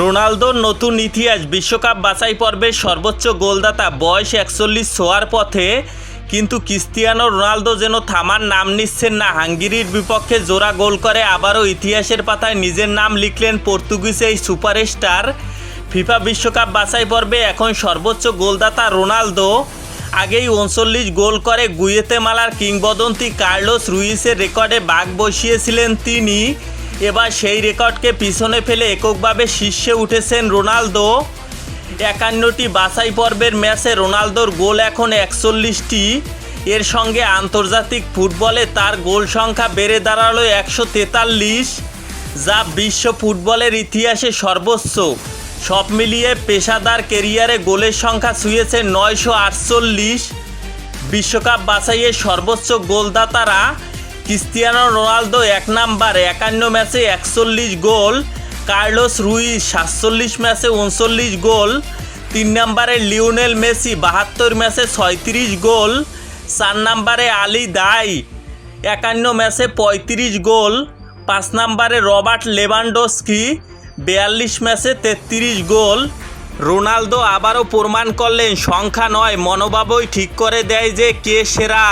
রোনালদোর নতুন ইতিহাস বিশ্বকাপ বাছাই পর্বের সর্বোচ্চ গোলদাতা বয়স একচল্লিশ ছোঁয়ার পথে, কিন্তু ক্রিস্তিয়ানো রোনালদো যেন থামার নাম নিচ্ছেন না। হাঙ্গেরির বিপক্ষে জোড়া গোল করে আবারও ইতিহাসের পাতায় নিজের নাম লিখলেন পর্তুগিজ এই সুপারস্টার। ফিফা বিশ্বকাপ বাছাই পর্বে এখন সর্বোচ্চ গোলদাতা রোনালদো। আগেই উনচল্লিশ গোল করে গুয়েতেমালার কিংবদন্তি কার্লোস রুইসের রেকর্ডে বাঘ বসিয়েছিলেন তিনি। এবার সেই রেকর্ডকে পিছনে ফেলে এককভাবে শীর্ষে উঠেছেন রোনালদো। একান্নটি বাছাই পর্বের ম্যাচে রোনালদোর গোল এখন একচল্লিশটি। এর সঙ্গে আন্তর্জাতিক ফুটবলে তার গোল সংখ্যা বেড়ে দাঁড়াল একশো তেতাল্লিশ, যা বিশ্ব ফুটবলের ইতিহাসে সর্বোচ্চ। সব মিলিয়ে পেশাদার কেরিয়ারে গোলের সংখ্যা ছুঁয়েছে নয়শো আটচল্লিশ। বিশ্বকাপ বাছাইয়ে সর্বোচ্চ গোলদাতারা ক্রিস্তিয়ানো রোনালদো এক নাম্বার, একান্ন ম্যাচে একচল্লিশ গোল। কার্লোস রুইস সাতচল্লিশ ম্যাচে উনচল্লিশ গোল। তিন নম্বরে লিওনেল মেসি, বাহাত্তর ম্যাচে ছয়ত্রিশ গোল। চার নম্বরে আলী দাই, একান্ন ম্যাচে পঁয়ত্রিশ গোল। পাঁচ নম্বরে রবার্ট লেভানডস্কি, বিয়াল্লিশ ম্যাচে তেত্রিশ গোল। রোনালদো আবারও প্রমাণ করলেন, সংখ্যা নয়, মনোভাবই ঠিক করে দেয় যে কে সেরা।